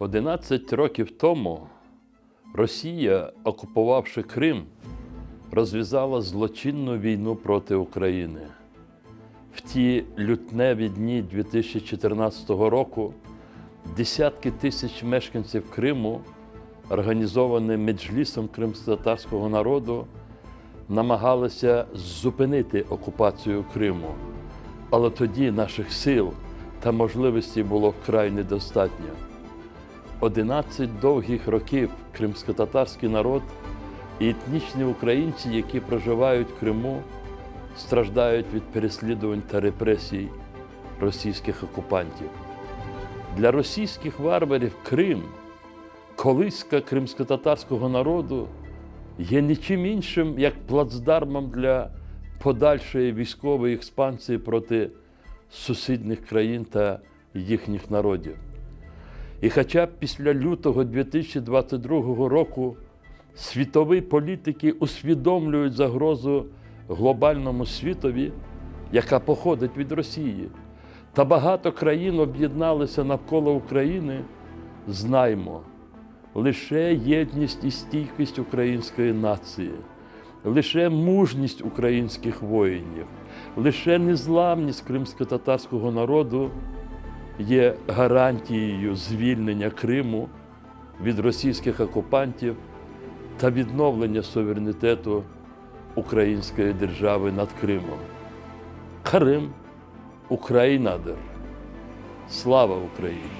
11 років тому Росія, окупувавши Крим, розв'язала злочинну війну проти України. В ті лютневі дні 2014 року десятки тисяч мешканців Криму, організовані меджлісом кримськотатарського народу, намагалися зупинити окупацію Криму. Але тоді наших сил та можливостей було вкрай недостатньо. 11 довгих років кримськотатарський народ і етнічні українці, які проживають в Криму, страждають від переслідувань та репресій російських окупантів. Для російських варварів Крим, колиска кримськотатарського народу, є нічим іншим, як плацдармом для подальшої військової експансії проти сусідніх країн та їхніх народів. І хоча після лютого 2022 року світові політики усвідомлюють загрозу глобальному світові, яка походить від Росії, та багато країн об'єдналися навколо України, знаймо, лише єдність і стійкість української нації, лише мужність українських воїнів, лише незламність кримсько-татарського народу є гарантією звільнення Криму від російських окупантів та відновлення суверенітету української держави над Кримом. Крим Українадер. Слава Україні!